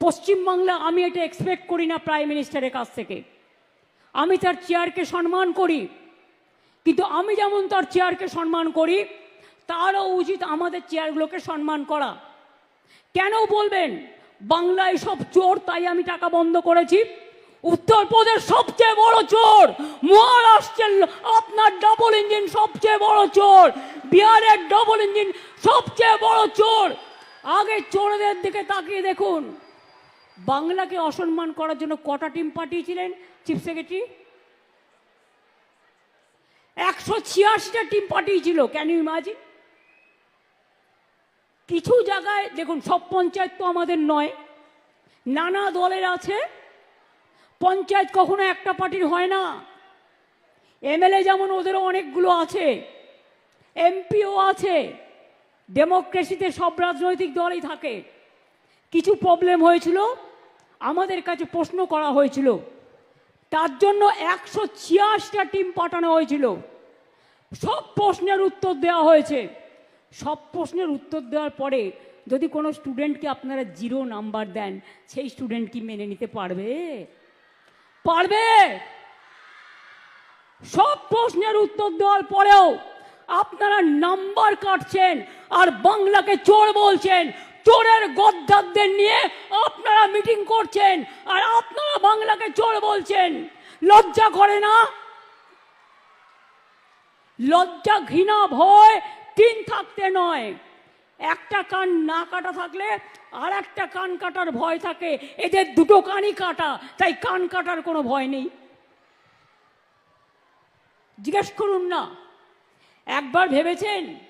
পশ্চিমবাংলা আমি এটা এক্সপেক্ট করি না প্রাইম মিনিস্টারের কাছ থেকে। আমি তার চেয়ারকে সম্মান করি। কিন্তু আমি যেমন তার চেয়ারকে সম্মান করি, তারও উচিত আমাদের চেয়ারগুলোকে সম্মান করা। কেন বলবেন? বাংলায় সব চোর, তাই আমি টাকা বন্ধ করেছি। উত্তরপ্রদেশ সবচেয়ে বড় চোর, মহারাষ্ট্রের আপনার ডবল ইঞ্জিন সবচেয়ে বড় চোর, বিহারের ডবল ইঞ্জিন সবচেয়ে বড় চোর। আগে চোরদের দিকে তাকিয়ে দেখুন। বাংলাকে অসম্মান করার জন্য কটা টিম পাঠিয়েছিলেন? চিফ সেক্রেটারি একশো ছিয়াশিটা টিম পাঠিয়েছিল ক্যান ইউ ইমাজিন কিছু জায়গায়, দেখুন, সব পঞ্চায়েত তো আমাদের নয়। নানা দলের আছে। পঞ্চায়েত কখনো একটা পার্টির হয় না। এমএলএ যেমন ওদেরও অনেকগুলো আছে। এমপিও আছে। ডেমোক্রেসিতে সব রাজনৈতিক দলই থাকে। কিছু প্রবলেম হয়েছিল, আমাদের কাছে প্রশ্ন করা হয়েছিল। তার জন্য একশো ছিয়াশিটা টিম পাঠানো হয়েছিল। সব প্রশ্নের উত্তর দেওয়া হয়েছে। সব প্রশ্নের উত্তর দেওয়ার পরে যদি কোনো স্টুডেন্টকে আপনারা জিরো নাম্বার দেন, সেই স্টুডেন্ট কি মেনে নিতে পারবে? পারবে! সব প্রশ্নের উত্তর দেওয়ার পরেও আপনারা নাম্বার কাটছেন আর বাংলাকে চোর বলছেন। চোরের গদ্দারদের নিয়ে আপনারা মিটিং করছেন আর আপনারা বাংলাকে চোর বলছেন। লজ্জা করে না? লজ্জা ঘৃণা ভয় তিন থাকতে নয়। একটা কান না কাটা থাকলে আর একটা কান কাটার ভয় থাকে। এদের দুটো কানই কাটা, তাই কান কাটার কোনো ভয় নেই। জিজ্ঞেস করুন না। একবার ভেবেছেন?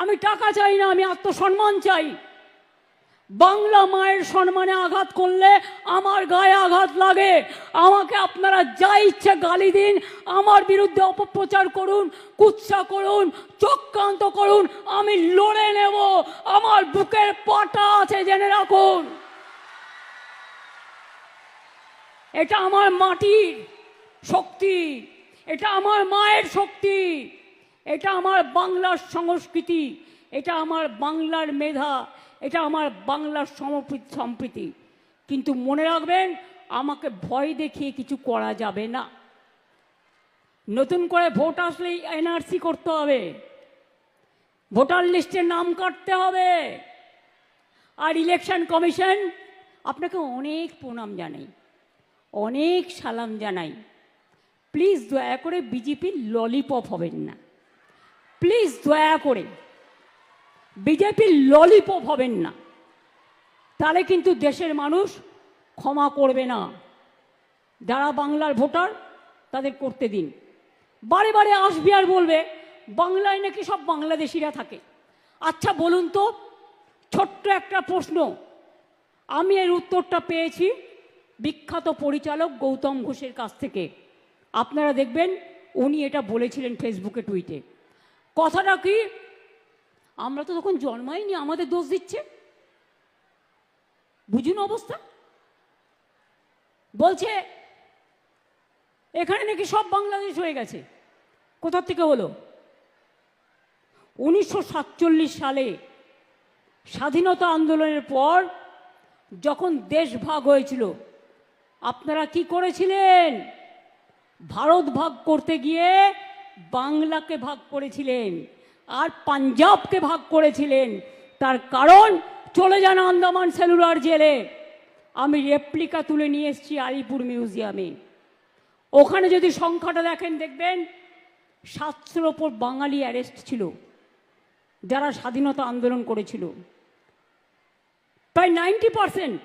আমি টাকা চাই না, আমি আত্মসম্মান চাই। বাংলা মায়ের সম্মানে আঘাত করলে আমার গায়ে আঘাত লাগে। আমাকে আপনারা যা ইচ্ছে গালি দিন, আমার বিরুদ্ধে অপপ্রচার করুন, কুৎসা করুন, চক্রান্ত করুন, আমি লড়ে নেব। আমার বুকের পাটা আছে, জেনে রাখুন। এটা আমার মাটির শক্তি, এটা আমার মায়ের শক্তি। এটা আমার বাংলার সংস্কৃতি, এটা আমার বাংলার মেধা, এটা আমার বাংলার সমপ্রীতি। কিন্তু মনে রাখবেন, আমাকে ভয় দেখিয়ে কিছু করা যাবে না। নতুন করে ভোট আসলেই এনআরসি করতে হবে। ভোটার লিস্টে নাম কাটতে হবে। আর ইলেকশন কমিশন আপনাকে অনেক প্রণাম জানাই, অনেক সালাম জানাই। প্লিজ দয়া করে বিজেপির ললিপপ হবেন না। প্লিজ দয়া করে বিজেপির ললিপপ হবেন না। তাহলে কিন্তু দেশের মানুষ ক্ষমা করবে না। যারা বাংলার ভোটার, তাদের করতে দিন। বারে বারে আসবি আর বলবে, বাংলায় নাকি সব বাংলাদেশিরা থাকে। আচ্ছা বলুন তো, ছোট্ট একটা প্রশ্ন। আমি এর উত্তরটা পেয়েছি বিখ্যাত পরিচালক গৌতম ঘোষের কাছ থেকে। আপনারা দেখবেন, উনি এটা বলেছিলেন ফেসবুকে টুইটে কথাটা কি? আমরা তো তখন জন্মাইনি, আমাদের দোষ দিচ্ছে। বুঝুন অবস্থা। বলছে, এখানে নাকি সব বাংলাদেশ হয়ে গেছে। কোথা থেকে হলো? উনিশশো সাতচল্লিশ সালে স্বাধীনতা আন্দোলনের পর যখন দেশ ভাগ হয়েছিল, আপনারা কি করেছিলেন? ভারত ভাগ করতে গিয়ে বাংলাকে ভাগ করেছিলেন, আর পাঞ্জাবকে ভাগ করেছিলেন। তার কারণ, চলে যান আন্দামান সেলুলার জেলে। আমি রেপ্লিকা তুলে নিয়ে এসেছি আলিপুর মিউজিয়ামে ওখানে যদি সংখ্যাটা দেখেন, দেখবেন সাতশোর ওপর বাঙালি অ্যারেস্ট ছিল, যারা স্বাধীনতা আন্দোলন করেছিল। প্রায় নাইনটি পারসেন্ট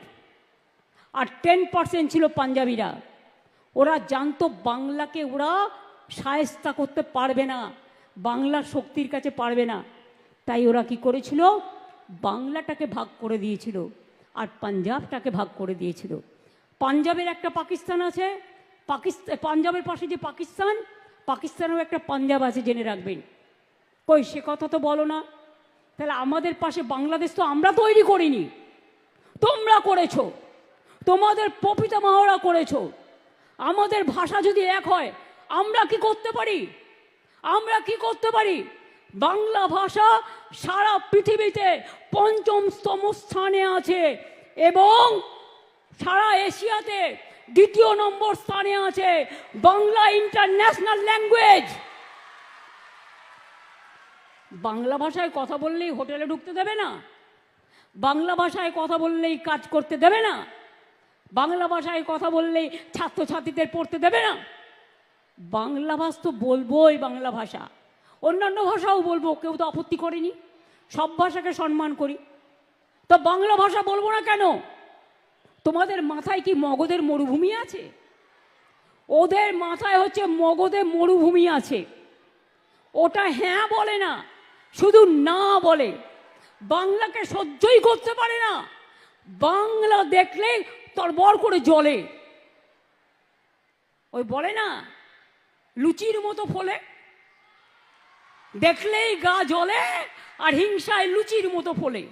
আর টেন পার্সেন্ট ছিল পাঞ্জাবিরা। ওরা জানতো বাংলাকে ওরা সায়স্তা করতে পারবে না, বাংলার শক্তির কাছে পারবে না। তাই ওরা কি করেছিল? বাংলাটাকে ভাগ করে দিয়েছিল আর পাঞ্জাবটাকে ভাগ করে দিয়েছিল। পাঞ্জাবের একটা পাকিস্তান আছে পাকিস্তান পাঞ্জাবের পাশে যে পাকিস্তান, পাকিস্তানেও একটা পাঞ্জাব আছে জেনে রাখবেন। কই, সে কথা তো বলো না। তাহলে আমাদের পাশে বাংলাদেশ তো আমরা তৈরি করিনি। তোমরা করেছ। তোমাদের পপিতা মাহরা করেছ। আমাদের ভাষা যদি এক হয় আমরা কি করতে পারি? আমরা কি করতে পারি? বাংলা ভাষা সারা পৃথিবীতে পঞ্চমতম স্থানে আছে এবং সারা এশিয়াতে দ্বিতীয় নম্বর স্থানে আছে বাংলা ইন্টারন্যাশনাল ল্যাঙ্গুয়েজ। বাংলা ভাষায় কথা বললেই হোটেলে ঢুকতে দেবে না। বাংলা ভাষায় কথা বললেই কাজ করতে দেবে না। বাংলা ভাষায় কথা বললেই ছাত্রছাত্রীদের পড়তে দেবে না। বাংলা ভাষা তো বলবোই বাংলা ভাষা। অন্যান্য ভাষাও বলব, কেউ তো আপত্তি করেনি। সব ভাষাকে সম্মান করি। তো বাংলা ভাষা বলব না কেন? তোমাদের মাথায় কি মগদের মরুভূমি আছে? ওদের মাথায় হচ্ছে মগধে মরুভূমি আছে। ওটা হ্যাঁ বলে না, শুধু না বলে। বাংলাকে সহ্যই করতে পারে না। বাংলা দেখলে তোর বর করে জলে ওই বলে না লুচির মতো ফলে। দেখলেই গা জ্বলে আর হিংসায় লুচির মতো ফলে।